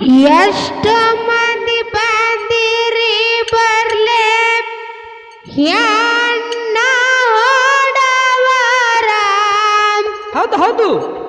ಎಷ್ಟ ಮಂದಿ ಬಂದಿರಿ ಬರ್ಲೆ? ಹೌದು ಹೌದು.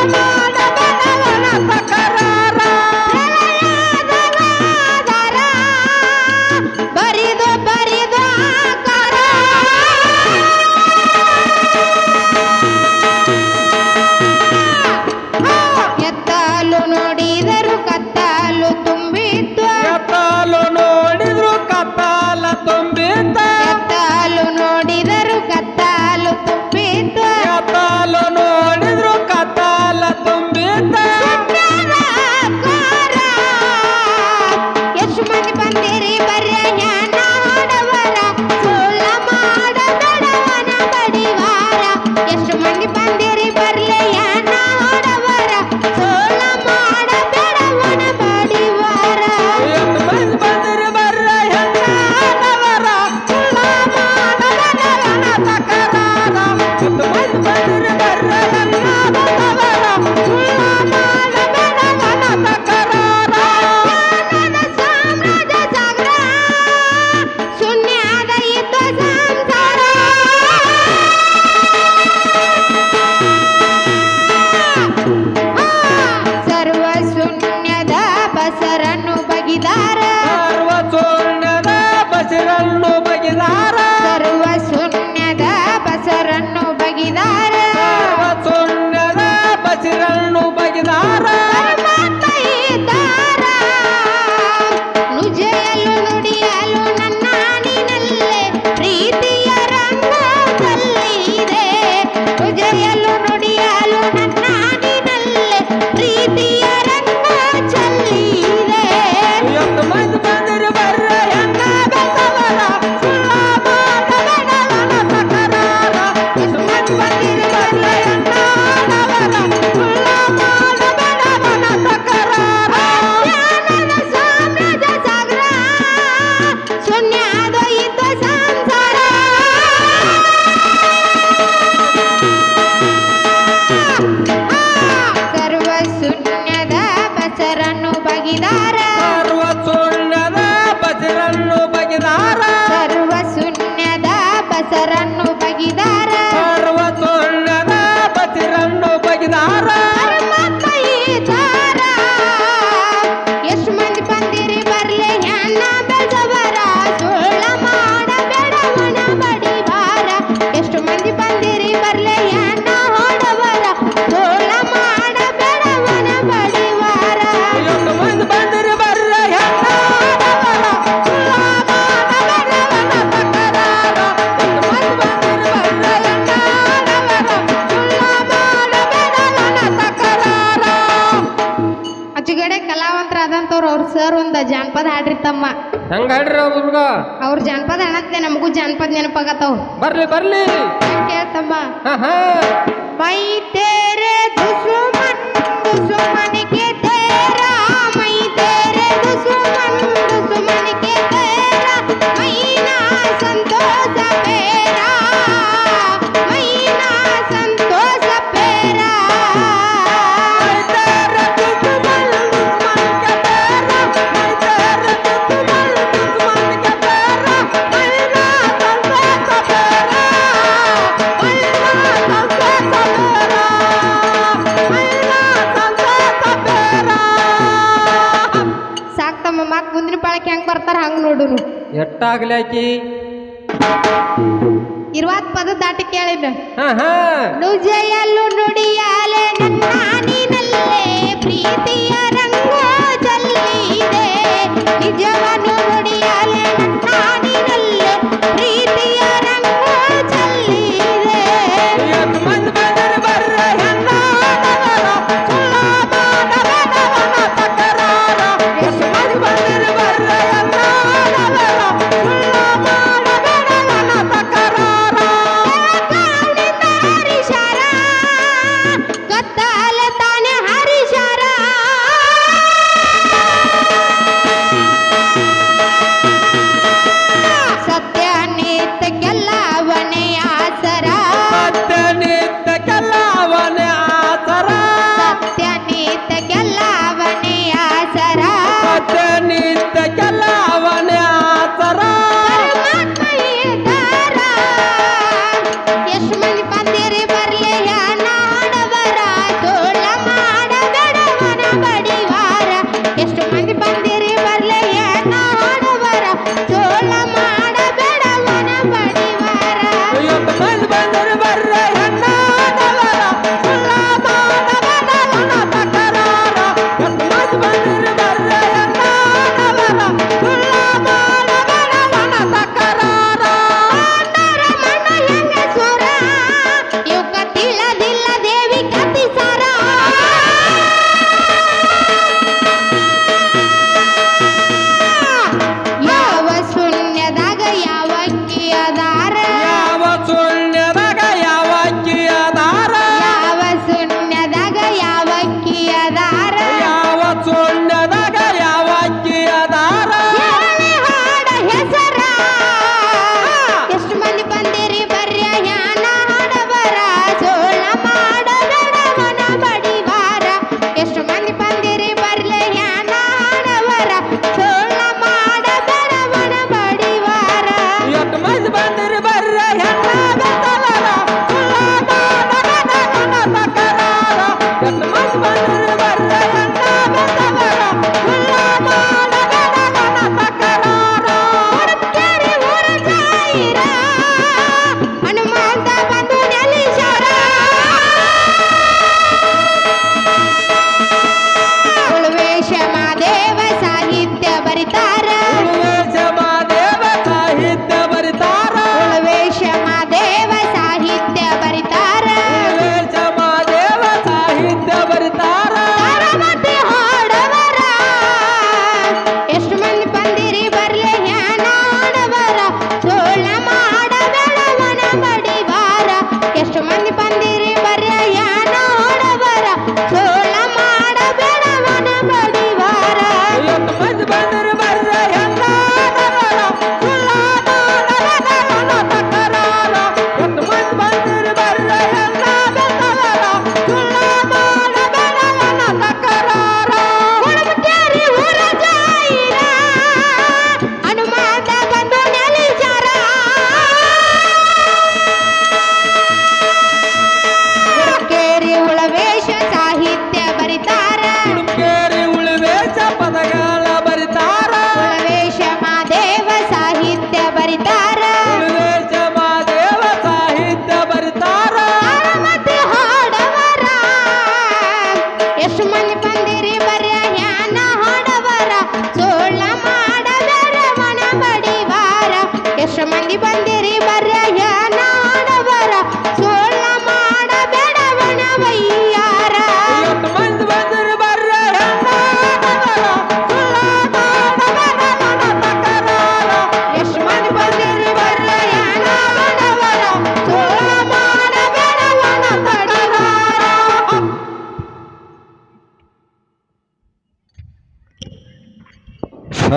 Thank you. ಅವ್ರ ಒಂದ ಜಾನಪದ ಹಾಡ್ರಿ ತಮ್ಮ. ಹಂಗ ಹಾಡ್ರಿ ಹುಡುಗ? ಅವ್ರ ಜಾನಪದ ಅನ್ನತ್ತೆ ನಮಗೂ ಜಾನಪದ ನೆನಪಾಗತ್ತವ್. ಬರ್ಲಿ ಬರ್ಲಿ. ಕೇಳ್ತಮ್ಮ? ಮೈ ತೇರೆ ದುಸುಮನ್ ದುಸುಮನಿಗೆ ತೇ ಇರುವಾಗ ಇರುವತ್ ಪದ ದಾಟಿ ಕೇಳಿದ ಹಾ ಹಾ. ನುಜಯಲು ನುಡಿಯಾಲೆ ನನ್ನ ನೀನಲ್ಲೇ ಪ್ರೀತಿಯ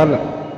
تعالى